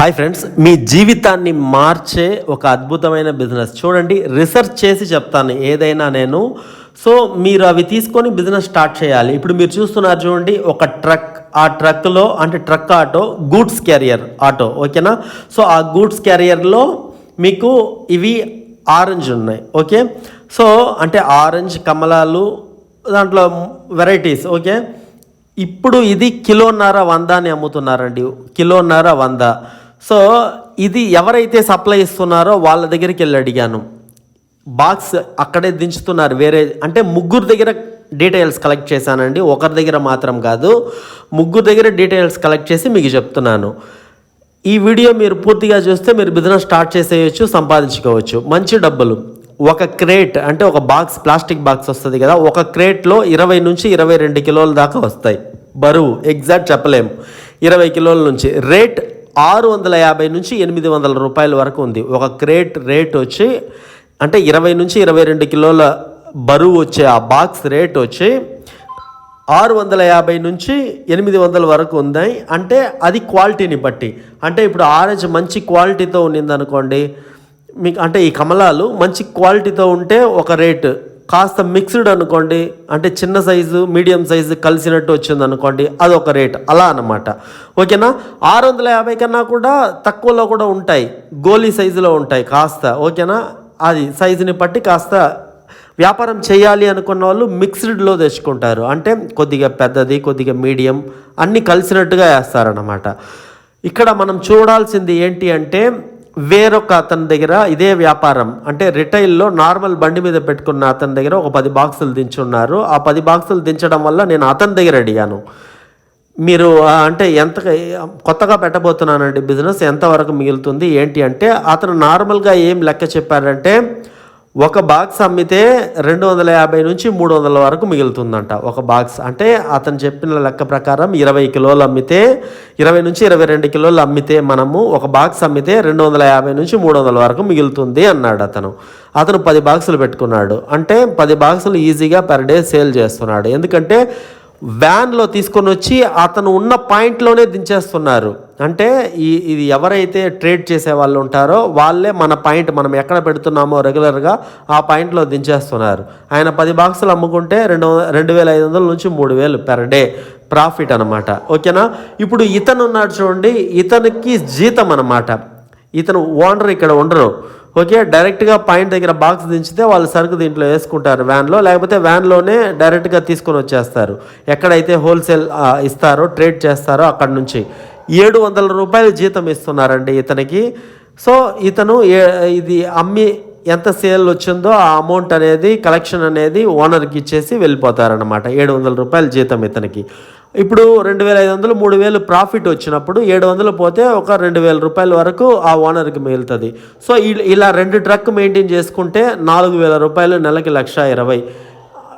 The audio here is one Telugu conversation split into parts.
హాయ్ ఫ్రెండ్స్ మీ జీవితాన్ని మార్చే ఒక అద్భుతమైన బిజినెస్. చూడండి రీసెర్చ్ చేసి చెప్తాను ఏదైనా నేను. సో మీరు అవి తీసుకొని బిజినెస్ స్టార్ట్ చేయాలి. ఇప్పుడు మీరు చూస్తున్నారు చూడండి ఒక ట్రక్. ఆ ట్రక్లో అంటే truck auto goods carrier auto ఓకేనా? సో ఆ గూడ్స్ క్యారియర్లో మీకు ఇవి ఆరెంజ్ ఉన్నాయి ఓకే? సో అంటే ఆరెంజ్ కమలాలు దాంట్లో వెరైటీస్ ఓకే? ఇప్పుడు ఇది కిలోన్నర వంద అని అమ్ముతున్నారండి కిలోన్నర వంద. సో ఇది ఎవరైతే సప్లై ఇస్తున్నారో వాళ్ళ దగ్గరికి వెళ్ళి అడిగాను. బాక్స్ అక్కడే దించుతున్నారు వేరే అంటే ముగ్గురు దగ్గర డీటెయిల్స్ కలెక్ట్ చేశానండి. ఒకరి దగ్గర మాత్రం కాదు ముగ్గురు దగ్గర డీటెయిల్స్ కలెక్ట్ చేసి మీకు చెప్తున్నాను. ఈ వీడియో మీరు పూర్తిగా చూస్తే మీరు బిజినెస్ స్టార్ట్ చేసేయచ్చు సంపాదించుకోవచ్చు. మంచి డబ్బులు. ఒక క్రేట్ అంటే ఒక బాక్స్ ప్లాస్టిక్ బాక్స్ వస్తుంది కదా ఒక క్రేట్లో ఇరవై నుంచి ఇరవై రెండు కిలోల దాకా వస్తాయి. బరువు ఎగ్జాక్ట్ చెప్పలేము. ఇరవై కిలోల నుంచి. రేట్ ఆరు వందల యాభై నుంచి ఎనిమిది వందల రూపాయల వరకు ఉంది. ఒక క్రేట్ రేట్ వచ్చి అంటే ఇరవై నుంచి ఇరవై రెండు కిలోల బరువు వచ్చే ఆ బాక్స్ రేట్ వచ్చి ఆరు వందల యాభై నుంచి ఎనిమిది వందల వరకు ఉన్నాయి అంటే అది క్వాలిటీని బట్టి. అంటే ఇప్పుడు ఆరెంజ్ మంచి క్వాలిటీతో ఉండింది అనుకోండి మీకు అంటే ఈ కమలాలు మంచి క్వాలిటీతో ఉంటే ఒక రేటు కాస్త మిక్స్డ్ అనుకోండి అంటే చిన్న సైజు మీడియం సైజు కలిసినట్టు వచ్చింది అనుకోండి అది ఒక రేట్ అలా అన్నమాట. ఓకేనా ఆరు వందల యాభై కన్నా కూడా తక్కువలో కూడా ఉంటాయి. గోలీ సైజులో ఉంటాయి కాస్త. ఓకేనా అది సైజుని బట్టి కాస్త వ్యాపారం చేయాలి అనుకున్న వాళ్ళు మిక్స్డ్లో తెచ్చుకుంటారు. అంటే కొద్దిగా పెద్దది కొద్దిగా మీడియం అన్నీ కలిసినట్టుగా వేస్తారన్నమాట. ఇక్కడ మనం చూడాల్సింది ఏంటి అంటే వేరొక అతని దగ్గర ఇదే వ్యాపారం. అంటే రిటైల్లో నార్మల్ బండి మీద పెట్టుకున్న అతని దగ్గర ఒక పది బాక్సులు దించున్నారు. ఆ పది బాక్సులు దించడం వల్ల నేను అతని దగ్గర అడిగాను. మీరు అంటే ఎంత కొత్తగా పెట్టబోతున్నానండి బిజినెస్ ఎంతవరకు మిగులుతుంది ఏంటి అంటే అతను నార్మల్గా ఏం లెక్క చెప్పారంటే ఒక బాక్స్ అమ్మితే రెండు వందల యాభై నుంచి మూడు వందల వరకు మిగులుతుందంట ఒక బాక్స్. అంటే అతను చెప్పిన లెక్క ప్రకారం ఇరవై కిలోలు అమ్మితే ఇరవై నుంచి ఇరవై రెండు కిలోలు అమ్మితే మనము ఒక బాక్స్ అమ్మితే రెండు వందల యాభై నుంచి మూడు వందల వరకు మిగులుతుంది అన్నాడు అతను. అతను పది బాక్సులు పెట్టుకున్నాడు. అంటే పది బాక్సులు ఈజీగా పర్ డే సేల్ చేస్తున్నాడు. ఎందుకంటే వ్యాన్లో తీసుకొని వచ్చి అతను ఉన్న పాయింట్లోనే దించేస్తున్నారు. అంటే ఈ ఇది ఎవరైతే ట్రేడ్ చేసే వాళ్ళు ఉంటారో వాళ్ళే మన పాయింట్ మనం ఎక్కడ పెడుతున్నామో రెగ్యులర్గా ఆ పాయింట్లో దించేస్తున్నారు. ఆయన పది బాక్సులు అమ్ముకుంటే రెండు రెండు వేల ఐదు వందల నుంచి మూడు వేలు పెర్ డే ప్రాఫిట్ అనమాట ఓకేనా? ఇప్పుడు ఇతను ఉన్నాడు చూడండి ఇతనికి జీతం అనమాట ఇతను ఓనర్ ఇక్కడ ఉండరు. ఓకే డైరెక్ట్గా పాయింట్ దగ్గర బాక్స్ దించితే వాళ్ళు సరుకు దీంట్లో వేసుకుంటారు వ్యాన్లో లేకపోతే వ్యాన్లోనే డైరెక్ట్గా తీసుకొని వచ్చేస్తారు. ఎక్కడైతే హోల్సేల్ ఇస్తారో ట్రేడ్ చేస్తారో అక్కడ నుంచి. ఏడు వందల రూపాయలు జీతం ఇస్తున్నారండి ఇతనికి. సో ఇతను ఏ- ఇది అమ్మి ఎంత సేల్ వచ్చిందో ఆ అమౌంట్ అనేది కలెక్షన్ అనేది ఓనర్కి ఇచ్చేసి వెళ్ళిపోతారనమాట ఏడు వందల రూపాయల జీతం ఇతనికి. ఇప్పుడు రెండు వేల ఐదు వందలు మూడు వేలు ప్రాఫిట్ వచ్చినప్పుడు ఏడు వందలు పోతే ఒక రెండు వేల రూపాయల వరకు ఆ ఓనర్కి మిగులుతుంది. సో ఇ- ఇలా రెండు ట్రక్ మెయింటైన్ చేసుకుంటే నాలుగు వేల రూపాయలు నెలకి లక్ష ఇరవై.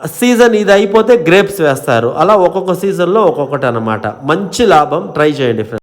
సీజన్ ఇది అయిపోతే గ్రేప్స్ వేస్తారు. అలా ఒక్కొక్క సీజన్లో ఒక్కొక్కటి అనమాట మంచి లాభం ట్రై చేయండి ఫ్రెండ్స్.